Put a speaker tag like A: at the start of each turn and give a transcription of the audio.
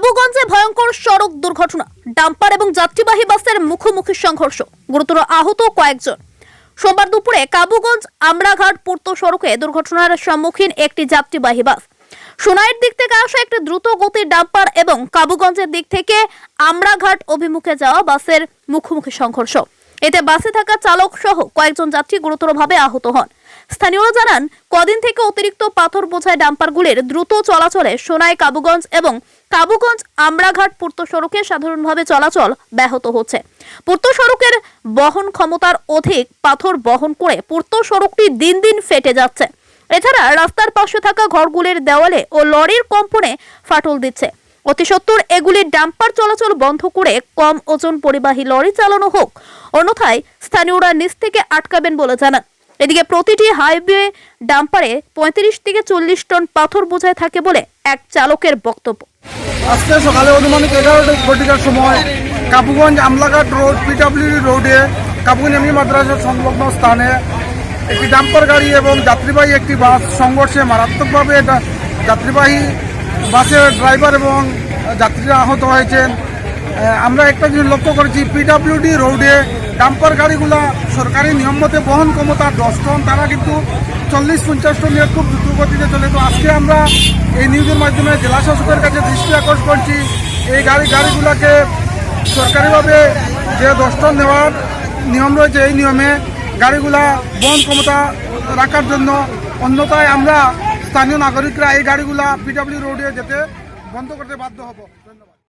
A: কাবুগঞ্জে ভয়ঙ্কর সড়ক দুর্ঘটনা, ডাম্পার এবং যাত্রীবাহী বাসের মুখোমুখি সংঘর্ষ, গুরুতর আহত কয়েকজন। সোমবার দুপুরে কাবুগঞ্জ আমরাঘাট পূর্ত সড়কে দুর্ঘটনার সম্মুখীন একটি যাত্রীবাহী বাস। সোনাইয়ের দিক থেকে আসা একটি দ্রুত গতির ডাম্পার এবং কাবুগঞ্জের দিক থেকে আমরাঘাট অভিমুখে যাওয়া বাসের মুখোমুখি সংঘর্ষ। এতে বাসে থাকা চালক সহ কয়েকজন যাত্রী গুরুতরভাবে আহত হন। স্থানীয়রা জানান, কদিন থেকে অতিরিক্ত পাথর বোঝায় ডাম্পারগুলির দ্রুত চলাচলে সোনাই, কাবুগঞ্জ এবং কাবুগঞ্জ আমরাঘাট পূর্ত সড়কে সাধারণভাবে চলাচল ব্যাহত হচ্ছে। পূর্ত সড়কের বহন ক্ষমতার অধিক পাথর বহন করে পূর্ত সড়কটি দিন দিন ফেটে যাচ্ছে। এছাড়া রাস্তার পাশে থাকা ঘরগুলির দেওয়ালে ও লরির কম্পনে ফাটল দিচ্ছে। অতি সত্বর এগুলির ডাম্পার চলাচল বন্ধ করে কম ওজন পরিবাহী লরি চালানো হোক অন্যথায় স্থানীয়রা নিচ থেকে আটকাবেন বলে জানান। এদিকে প্রতিটি হাইওয়ে ডাম্পারে পঁয়ত্রিশ থেকে চল্লিশ টন পাথর বোঝায় থাকে বলে এক চালকের বক্তব্য।
B: আজকে সকালে অনুমানিক এগারোটা ঘটিকার সময় কাপুগঞ্জ আমলাঘাট রোড পিডাব্লিউডি রোডে কাপুগঞ্জ এমনি মাদ্রাসা সংলগ্ন স্থানে একটি ডাম্পার গাড়ি এবং যাত্রীবাহী একটি বাস সংঘর্ষে মারাত্মকভাবে যাত্রীবাহী বাসের ড্রাইভার এবং যাত্রীরা আহত হয়েছেন। আমরা একটা জিনিস লক্ষ্য করেছি, পিডাব্লিউডি রোডে ডাম্পার গাড়িগুলা সরকারি নিয়ম মতে বহন ক্ষমতা দশ টন, তারা কিন্তু চল্লিশ, পঞ্চাশ টন নিয়ে খুব দ্রুত গতিতে চলে। তো আজকে আমরা এই নিউজের মাধ্যমে জেলা শাসকের কাছে দৃষ্টি আকর্ষণ করছি। এই গাড়ি, গাড়িগুলোকে সরকারিভাবে যে দশ টন নেওয়ার নিয়ম রয়েছে, এই নিয়মে গাড়িগুলা বহন ক্ষমতা রাখার জন্য অন্যথায় আমরা স্থানীয় নাগরিকরা এই গাড়িগুলা পিডাব্লিউ রোডে যেতে বন্ধ করতে বাধ্য হব। ধন্যবাদ।